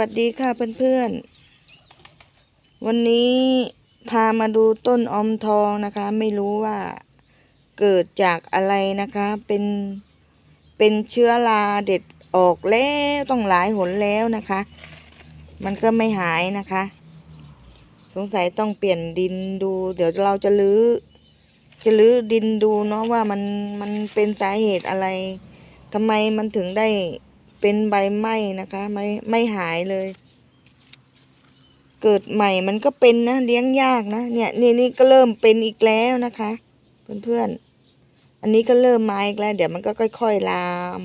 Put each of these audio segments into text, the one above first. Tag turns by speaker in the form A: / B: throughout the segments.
A: วัสดีค่ะเพื่อนๆ วันนี้พามาดูต้นอมทองนะคะ ไม่รู้ว่าเกิดจากอะไรนะคะ เป็นเป็นเชื้อราเด็ดออกแล้วต้องหลายหนแล้วนะคะ มันก็ไม่หายนะคะ สงสัยต้องเปลี่ยนดินดู เดี๋ยวเราจะลื้อจะลื้อดินดูเนาะว่ามันมันเป็นสาเหตุอะไรทำไมมันถึงได้ เป็นใบไหม้นะคะไม่ไม่หายเลย เกิดใหม่มันก็เป็นนะเลี้ยงยากนะเนี่ยนี่นี่ก็เริ่มเป็นอีกแล้วนะคะ เพื่อนๆอันนี้ก็เริ่มมาอีกแล้ว เดี๋ยวมันก็ค่อย ๆ ลาม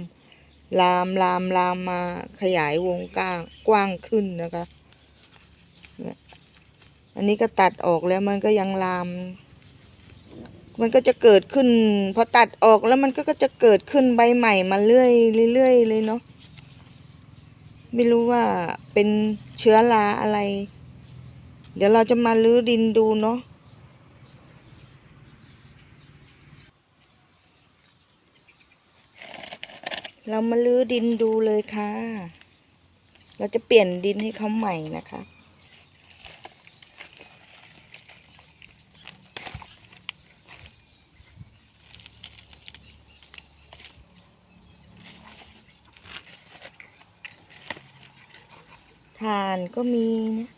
A: ลามลามลามมาขยายวงกว้างกว้างขึ้นนะคะเนี่ยอันนี้ก็ตัดออกแล้วมันก็ยังลามมันก็จะเกิดขึ้น พอตัดออกแล้วมันก็จะเกิดขึ้นใบใหม่มาเรื่อยเรื่อยๆเลยเนาะ ไม่รู้ว่าเป็นเชื้อราอะไร เดี๋ยวเราจะมาลื้อดินดูเนาะเรามาลื้อดินดูเลยค่ะ เราจะเปลี่ยนดินให้เขาใหม่นะคะ ทานก็มีนะ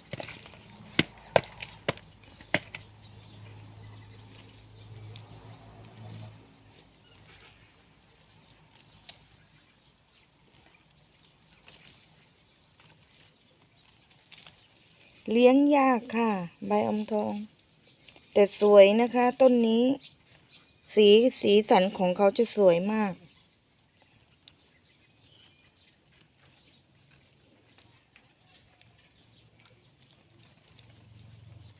A: เลี้ยงยากค่ะ ใบอมทอง แต่สวยนะคะ ต้นนี้ สีสีสันของเขาจะสวยมาก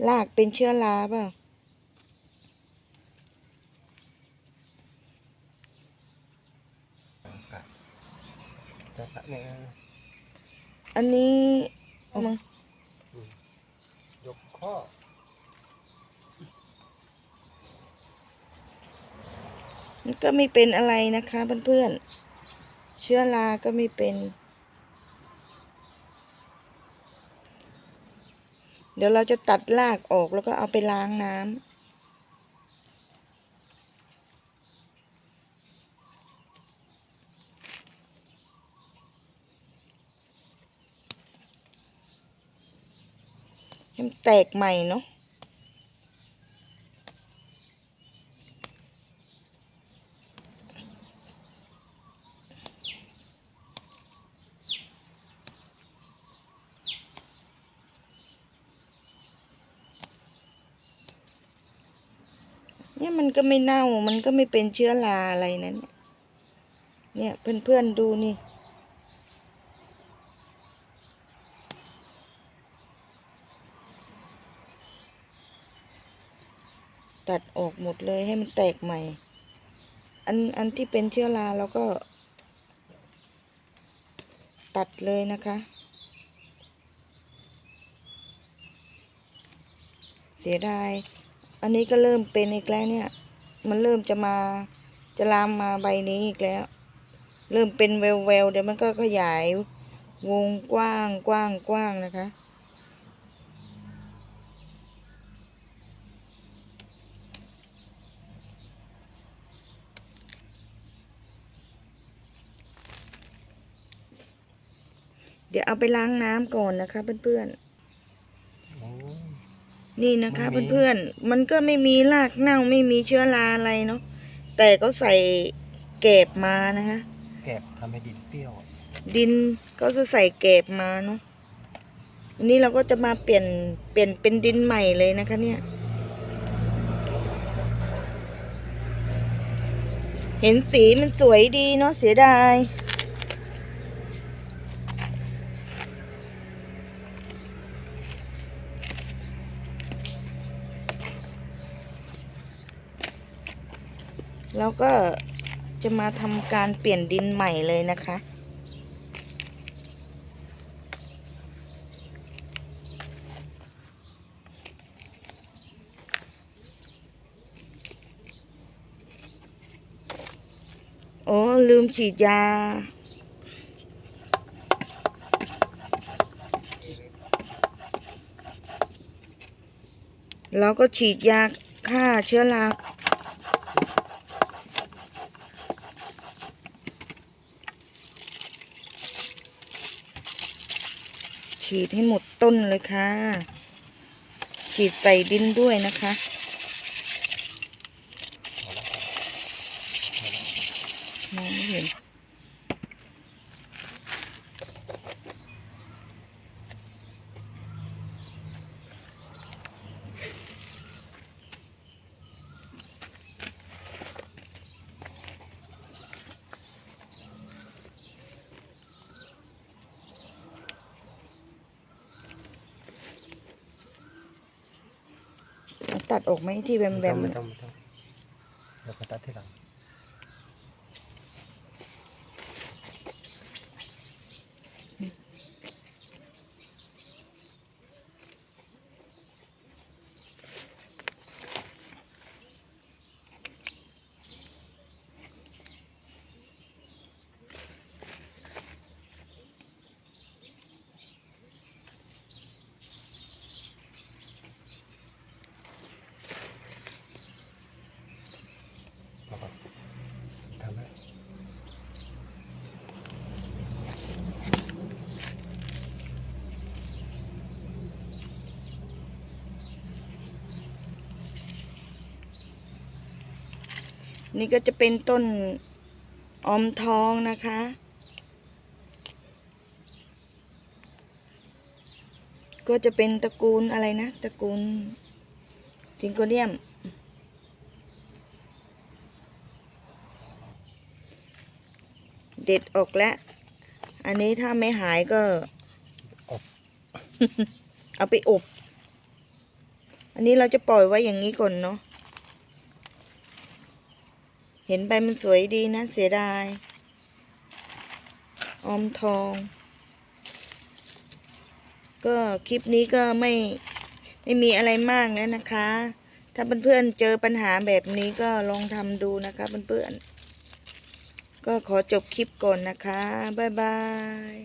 A: รากเป็นเชื้อราเปล่า
B: จะปะเนี่ย
A: อันนี้เอามัง
B: ยกข้อ
A: มันก็ไม่เป็นอะไรนะคะเพื่อนๆเชื้อราก็ไม่เป็น เดี๋ยวเราจะตัดรากออกแล้วก็เอาไปล้างน้ำให้มันแตกใหม่เนาะ เนี่ยมันก็ไม่เน่า มันก็ไม่เป็นเชื้อราอะไรนั้น เนี่ยเพื่อนๆดูนี่ ตัดออกหมดเลยให้มันแตกใหม่ อันอันที่เป็นเชื้อราเราก็ ตัดเลยนะคะเสียดาย อันนี้ก็เริ่มเป็นอีกแล้วเนี่ย มันเริ่มจะมาจะลามมาใบนี้อีกแล้ว เริ่มเป็นแววๆเดี๋ยวมันก็ขยายวงกว้างกว้างกว้างนะคะ เดี๋ยวเอาไปล้างน้ำก่อนนะคะเพื่อนๆ นี่นะคะ
B: ไม่มี
A: เพื่อนๆ มันก็ไม่มีรากเน่าไม่มีเชื้อราอะไรเนาะ แต่ก็ใส่แกบมานะคะ
B: แกบทำให้ดินเปรี้ยว
A: ดินก็จะใส่แกบมาเนาะอันนี้เราก็จะมาเปลี่ยนเปลี่ยนเป็นดินใหม่เลยนะคะเนี่ย เห็นสีมันสวยดีเนาะเสียดาย แล้วก็จะมาทำการเปลี่ยนดินใหม่เลยนะคะ โอ้ลืมฉีดยาแล้วก็ฉีดยาฆ่าเชื้อรา ฉีดให้หมดต้นเลยค่ะ ฉีดใส่ดินด้วยนะคะ มองไม่เห็น เอา ตัดออกไหมที่แบมแบ
B: ไม่ต้อ
A: ม
B: งไม่ต้องไม่ต้องเดี๋ยวก็ตัดที่หลัง
A: นี่ก็จะเป็นต้นออมทองนะคะ ก็จะเป็นตระกูลอะไรนะ ตระกูลซิงโกเนียม เด็ดออกแล้ว อันนี้ถ้าไม่หายก็
B: อบ
A: เอาไปอบ อันนี้เราจะปล่อยไว้อย่างนี้ก่อนเนาะ เห็นใบมันสวยดีนะ เสียดายออมทอง ก็คลิปนี้ก็ไม่ไม่มีอะไรมากแล้วนะคะ ถ้าเพื่อนๆเจอปัญหาแบบนี้ก็ลองทำดูนะคะเพื่อนๆก็ขอจบคลิปก่อนนะคะ บ๊ายบาย